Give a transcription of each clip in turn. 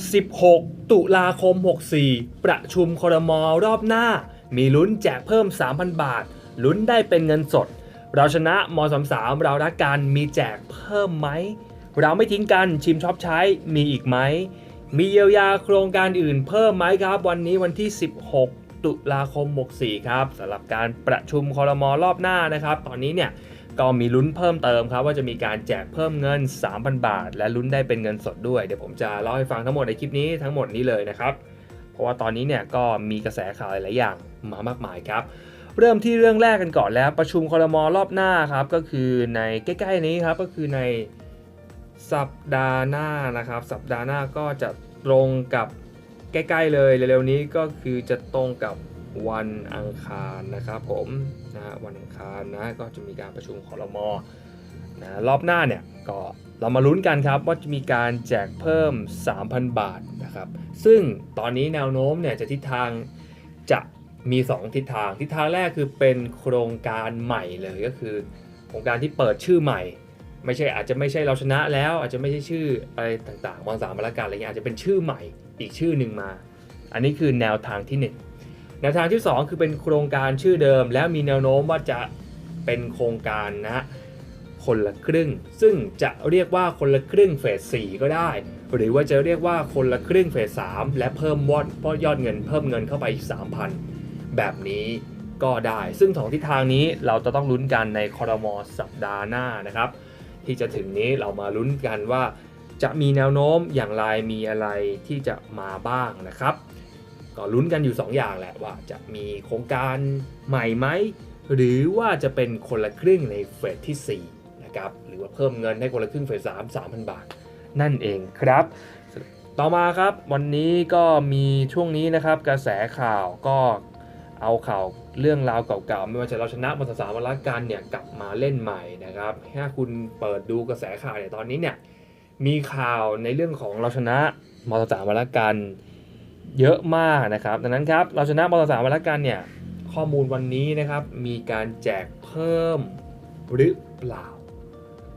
16 ตุลาคม 64 ประชุมครมรอบหน้า มีลุ้นแจกเพิ่ม 3,000 บาท ลุ้นได้เป็นเงินสด เราชนะม33เรารักกันมีแจกเพิ่มไหม เราไม่ทิ้งกันชิมช็อปใช้มีอีกไหม มีเยียวยาโครงการอื่นเพิ่มไหมครับ วันนี้วันที่ 16 ตุลาคม 64 ครับสำหรับการประชุมครมรอบหน้านะครับ ตอนนี้เนี่ย ก็มีลุ้นเพิ่มเติมครับว่าจะมีการแจกเพิ่มเงิน 3,000 บาท และลุ้นได้เป็นเงินสดด้วย เดี๋ยวผมจะเล่าให้ฟังทั้งหมดในคลิปนี้ทั้งหมดนี้เลยนะครับ เพราะว่าตอนนี้เนี่ยก็มีกระแสข่าวหลายอย่างมามากมายครับเริ่มที่เรื่องแรกกันก่อนแล้วประชุมคอรมอรอบหน้าครับ ก็คือในใกล้ๆนี้ครับก็คือในสัปดาห์หน้านะครับ สัปดาห์หน้าก็จะตรงกับใกล้ ๆ เลยเร็วๆนี้ก็คือจะตรงกับ วันอังคารนะครับผมนะวันอังคารนะก็จะมีการประชุมครมนะรอบหน้าเนี่ยก็เรามาลุ้นกันครับว่าจะมีการแจกเพิ่ม 3,000 บาทนะครับซึ่งตอนนี้แนวโน้มเนี่ยจะทิศทางจะมี 2 ทิศทาง ทิศทางแรกคือเป็นโครงการใหม่เลยก็คือ โครงการที่เปิดชื่อใหม่ ไม่ใช่อาจจะไม่ใช่เราชนะแล้ว อาจจะไม่ใช่ชื่ออะไรต่างๆวางสามมาละกันอะไรเงี้ยอาจจะเป็นชื่อใหม่อีกชื่อหนึ่งมา อันนี้คือแนวทางที่หนึ่ง แนวทางที่ 2 คือเป็นโครงการชื่อเดิม แล้วมีแนวโน้มว่าจะเป็นโครงการนะคนละครึ่ง ซึ่งจะเรียกว่าคนละครึ่งเฟส 4 ก็ได้ หรือว่าจะเรียกว่าคนละครึ่งเฟส 3 และเพิ่มวอดเพราะยอดเงินเพิ่มเงินเข้าไปอีก 3,000 แบบนี้ก็ได้ ซึ่งสองทิศทางนี้เราจะต้องลุ้นกันในคอรมอสัปดาห์หน้านะครับ ที่จะถึงนี้เรามาลุ้นกันว่า จะมีแนวโน้มอย่างไรมีอะไรที่จะมาบ้างนะครับ ก็ลุ้นกันอยู่ 2 อย่างแหละว่าจะมีโครงการใหม่ไหม หรือว่าจะเป็นคนละครึ่งในเฟสที่4นะครับหรือว่าเพิ่มเงินให้คนละครึ่งเฟส3 3,000บาท นั่นเองครับ ต่อมาครับวันนี้ก็มีช่วงนี้นะครับ กระแสข่าวก็เอาข่าวเรื่องราวเก่าๆ ไม่ว่าจะเราชนะมอเตอร์สามวันละกันเนี่ยกลับมาเล่นใหม่นะครับถ้าคุณเปิดดูกระแสข่าวเนี่ยตอนนี้เนี่ยมีข่าวในเรื่องของเราชนะมอเตอร์สามวันละกัน เยอะมากนะครับ ดังนั้นครับเราชนะมอเตอร์สามวันละกันเนี่ยข้อมูลวันนี้นะครับมีการแจกเพิ่มหรือเปล่า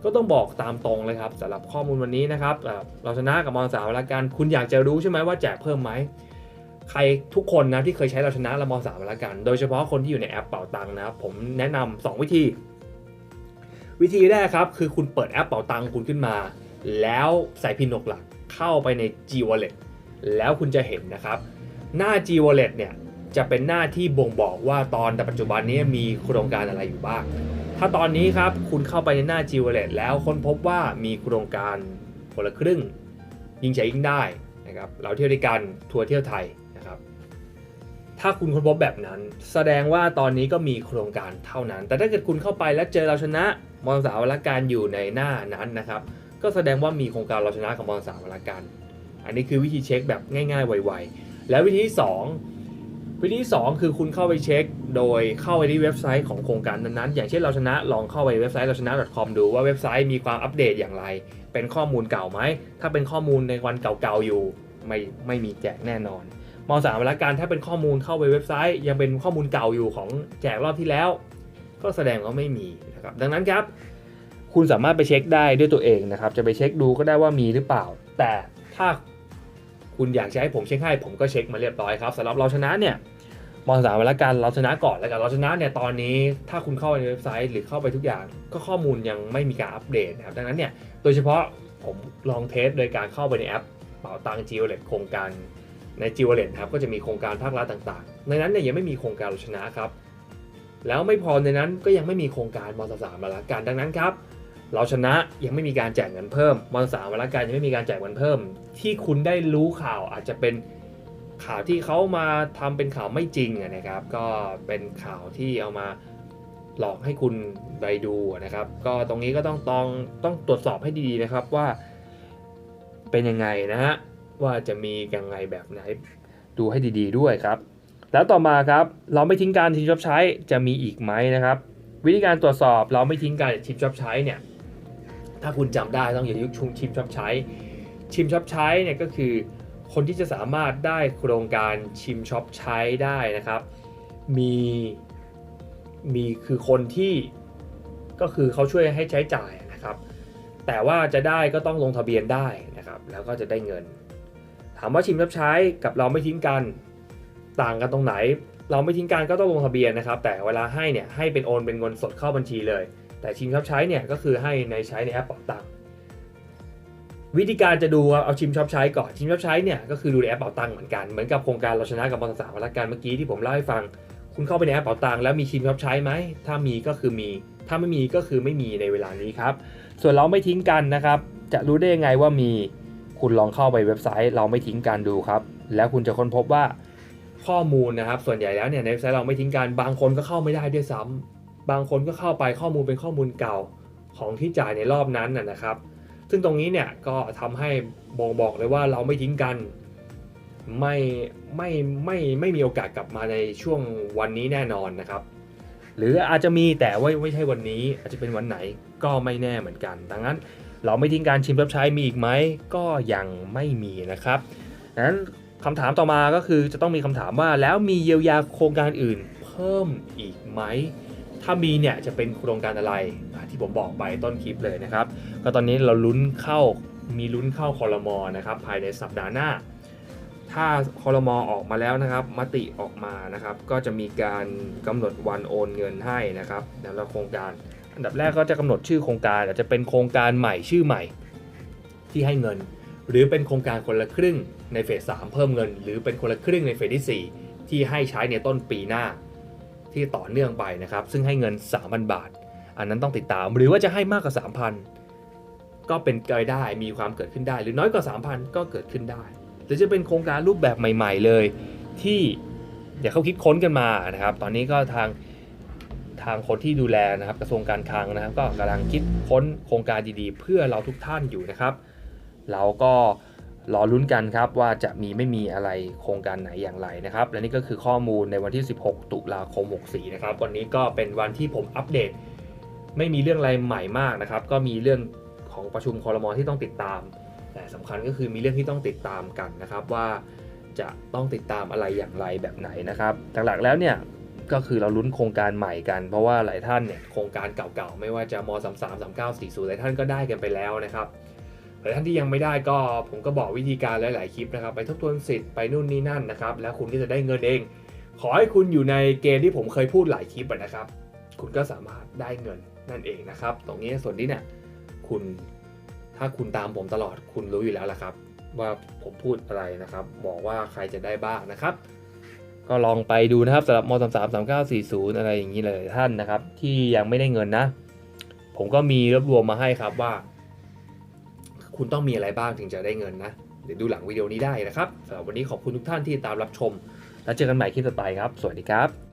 ก็ต้องบอกตามตรงเลยครับสำหรับข้อมูลวันนี้นะครับเราชนะกับมอเตอร์สามวันละกันคุณอยากจะรู้ใช่ไหมว่าแจกเพิ่มไหมใครทุกคนนะที่เคยใช้เราชนะและมอสามวันละกัน โดยเฉพาะคนที่อยู่ในแอปเป่าตังค์นะครับผมแนะนำสองวิธี วิธีแรกครับคือคุณเปิดแอปเป่าตังค์คุณขึ้นมา แล้วใส่พินหกหลักเข้าไปใน G Wallet แล้วคุณจะเห็นนะครับ หน้า G Wallet เนี่ยจะเป็นหน้าที่บ่งบอกว่าตอนปัจจุบันนี้มีโครงการอะไรอยู่บ้าง ถ้าตอนนี้ครับคุณเข้าไปในหน้า G Wallet แล้วค้นพบว่ามีโครงการคนละครึ่ง ยิงใช้ยิงได้นะครับเราเที่ยวด้วยกันทัวร์เที่ยวไทยนะครับ ถ้าคุณค้นพบแบบนั้น แสดงว่าตอนนี้ก็มีโครงการเท่านั้น แต่ถ้าเกิดคุณเข้าไปแล้วเจอเราชนะมอนสาวละการอยู่ในหน้านั้นนะครับ ก็แสดงว่ามีโครงการเราชนะกับมอนสาวละการ อันนี้คือวิธีเช็คแบบง่ายๆ ไวๆ แล้ววิธีที่สองวิธีที่สองคือคุณเข้าไปเช็ค โดยเข้าไปที่เว็บไซต์ของโครงการนั้นๆ อย่างเช่นเราชนะลองเข้าไปเว็บไซต์เราชนะ .com ดูว่าเว็บไซต์มีความอัปเดตอย่างไร เป็นข้อมูลเก่าไหม ถ้าเป็นข้อมูลในวันเก่าๆอยู่ไม่ไม่มีแจกแน่นอนมสามละการถ้าเป็นข้อมูลเข้าไปเว็บไซต์ ยังเป็นข้อมูลเก่าอยู่ของแจกรอบที่แล้ว ก็แสดงว่าไม่มีนะครับดังนั้นครับ คุณสามารถไปเช็คได้ด้วยตัวเองนะครับ จะไปเช็คดูก็ได้ว่ามีหรือเปล่า แต่ถ้า คุณอยากจะให้ผมเช็คให้ ผมก็เช็คมาเรียบร้อยครับสำหรับเราชนะเนี่ยมอสามและการเราชนะก่อนแล้วกันเราชนะเนี่ยตอนนี้ถ้าคุณเข้าไปในเว็บไซต์หรือเข้าไปทุกอย่างก็ข้อมูลยังไม่มีการอัปเดตนะครับดังนั้นเนี่ยโดยเฉพาะผมลองเทสโดยการเข้าไปในแอปเป๋าตังจีโอเลตโครงการในจิวเวลเลนครับก็จะมีโครงการภาครัฐต่างๆ ในนั้นเนี่ยยังไม่มีโครงการเราชนะครับแล้วไม่พอในนั้นก็ยังไม่มีโครงการมอเตอร์สามมาละกันดังนั้นครับ เราชนะยังไม่มีการแจกเงินเพิ่มมอเตอร์สามมาละกันยังไม่มีการแจกเงินเพิ่ม ที่คุณได้รู้ข่าวอาจจะเป็นข่าวที่เขามาทำเป็นข่าวไม่จริงนะครับ ก็เป็นข่าวที่เอามาหลอกให้คุณไปดูนะครับ ก็ตรงนี้ก็ต้องต้องต้องตรวจสอบให้ดีๆนะครับว่าเป็นยังไงนะฮะว่าจะมียังไงแบบไหนดูให้ดีๆด้วยครับ แล้วต่อมาครับเราไม่ทิ้งการชิมช็อปใช้จะมีอีกไหมนะครับ วิธีการตรวจสอบเราไม่ทิ้งการชิมช็อปใช้เนี่ย ถ้าคุณจำได้ต้องอย่ายุคชุงชิมช็อปใช้ ชิมช็อปใช้เนี่ยก็คือ คนที่จะสามารถได้โครงการชิมช็อปใช้ได้นะครับ มีมีคือคนที่ก็คือเขาช่วยให้ใช้จ่ายนะครับ แต่ว่าจะได้ก็ต้องลงทะเบียนได้นะครับ แล้วก็จะได้เงิน ถามว่าชิมรับใช้กับเราไม่ทิ้งกันต่างกันตรงไหน เราไม่ทิ้งกันก็ต้องลงทะเบียนนะครับ แต่เวลาให้เนี่ยให้เป็นโอนเป็นเงินสดเข้าบัญชีเลย แต่ชิมรับใช้เนี่ยก็คือให้ในใช้ในแอปเป๋าตังค์วิธีการจะดูเอาชิมช็อปใช้ก่อนชิมช็อปใช้เนี่ยก็คือดูในแอปเป๋าตังค์เหมือนกันเหมือนกับโครงการเราชนะกับมอเตอร์สามวัการเมื่อกี้ที่ผมเล่าให้ฟัง คุณเข้าไปในแอปเป๋าตังค์แล้วมีชิมช็อปใช้ไหมถ้ามีก็คือมี ถ้าไม่มีก็คือไม่มีในเวลานี้ครับส่วนเราไม่ทิ้งกันนะครับ จะรู้ได้ยังไงว่ามีคุณลองเข้าไปเว็บไซต์เราไม่ทิ้งกันดูครับ แล้วคุณจะค้นพบว่าข้อมูลนะครับ ส่วนใหญ่แล้วเนี่ยในเว็บไซต์เราไม่ทิ้งกันบางคนก็เข้าไม่ได้ด้วยซ้ำ บางคนก็เข้าไปข้อมูลเป็นข้อมูลเก่าของที่จ่ายในรอบนั้นนะครับ ซึ่งตรงนี้เนี่ยก็ทำให้บ่งบอกเลยว่าเราไม่ทิ้งกัน ไม่ไม่ไม่ไม่มีโอกาสกลับมาในช่วงวันนี้แน่นอนนะครับ หรืออาจจะมีแต่ว่าไม่ใช่วันนี้ อาจจะเป็นวันไหนก็ไม่แน่เหมือนกัน ดังนั้นเราไม่ทิ้งการชิมรับใช้มีอีกไหมก็ยังไม่มีนะครับดังนั้นคำถามต่อมาก็คือจะต้องมีคำถามว่าแล้วมีเยียวยาโครงการอื่นเพิ่มอีกไหม ถ้ามีเนี่ยจะเป็นโครงการอะไระที่ผมบอกไปต้นคลิปเลยนะครับ ก็ตอนนี้เราลุ้นเข้ามีลุ้นเข้าคอรมอนะครับภายในสัปดาห์หน้า ถ้าคอรมอออกมาแล้วนะครับ มติออกมานะครับ ก็จะมีการกำหนดวันโอนเงินให้นะครับแต่ละโครงการ อันดับแรกก็จะกำหนดชื่อโครงการอาจจะเป็นโครงการใหม่ชื่อใหม่ที่ให้เงิน หรือเป็นโครงการคนละครึ่งในเฟส3เพิ่มเงิน หรือเป็นคนละครึ่งในเฟสที่ 4 ที่ให้ใช้ในต้นปีหน้า ที่ต่อเนื่องไปนะครับ ซึ่งให้เงิน 3,000 บาท อันนั้นต้องติดตาม หรือว่าจะให้มากกว่า 3,000 ก็เป็นไปได้มีความเกิดขึ้นได้ หรือน้อยกว่า 3,000 ก็เกิดขึ้นได้ หรือจะเป็นโครงการรูปแบบใหม่ ๆ เลย ที่เดี๋ยวเขาคิดค้นกันมานะครับ ตอนนี้ก็ทางทางคนที่ดูแลนะครับกระทรวงการคลังนะครับ ก็กำลังคิดค้นโครงการดีๆ เพื่อเราทุกท่านอยู่นะครับ เราก็ รอลุ้นกันครับว่าจะมีไม่มีอะไรโครงการไหนอย่างไรนะครับ และนี่ก็คือข้อมูลในวันที่ 16 ตุลาคม 64 นะครับ วันนี้ก็เป็นวันที่ผมอัปเดต ไม่มีเรื่องอะไรใหม่มากนะครับ ก็มีเรื่องของประชุมคอรมอที่ต้องติดตาม แต่สำคัญก็คือมีเรื่องที่ต้องติดตามกันนะครับ ว่าจะต้องติดตามอะไรอย่างไรแบบไหนนะครับหลักๆแล้วเนี่ยก็คือเราลุ้นโครงการใหม่กัน เพราะว่าหลายท่านเนี่ยโครงการเก่าๆไม่ว่าจะม 33 39 40หลายท่านก็ได้กันไปแล้วนะครับ หลายท่านที่ยังไม่ได้ก็ผมก็บอกวิธีการหลาย ๆ คลิปนะครับ ไปทบทวนสิทธิ์ไปนู่นนี่นั่นนะครับ แล้วคุณก็จะได้เงินเอง ขอให้คุณอยู่ในเกณฑ์ที่ผมเคยพูดหลายคลิปนะครับ คุณก็สามารถได้เงินนั่นเองนะครับ ตรงนี้ส่วนนี้เนี่ยคุณถ้าคุณตามผมตลอดคุณรู้อยู่แล้วละครับ ว่าผมพูดอะไรนะครับ บอกว่าใครจะได้บ้างนะครับ ก็ลองไปดูนะครับสำหรับม3 3 3 9 4 0อะไรอย่างนี้เลยท่านนะครับ ที่ยังไม่ได้เงินนะ ผมก็มีรวบรวมมาให้ครับว่า คุณต้องมีอะไรบ้างถึงจะได้เงินนะ เดี๋ยวดูหลังวิดีโอนี้ได้นะครับสำหรับวันนี้ขอบคุณทุกท่านที่ตามรับชม แล้วเจอกันใหม่คลิปต่อไปครับ สวัสดีครับ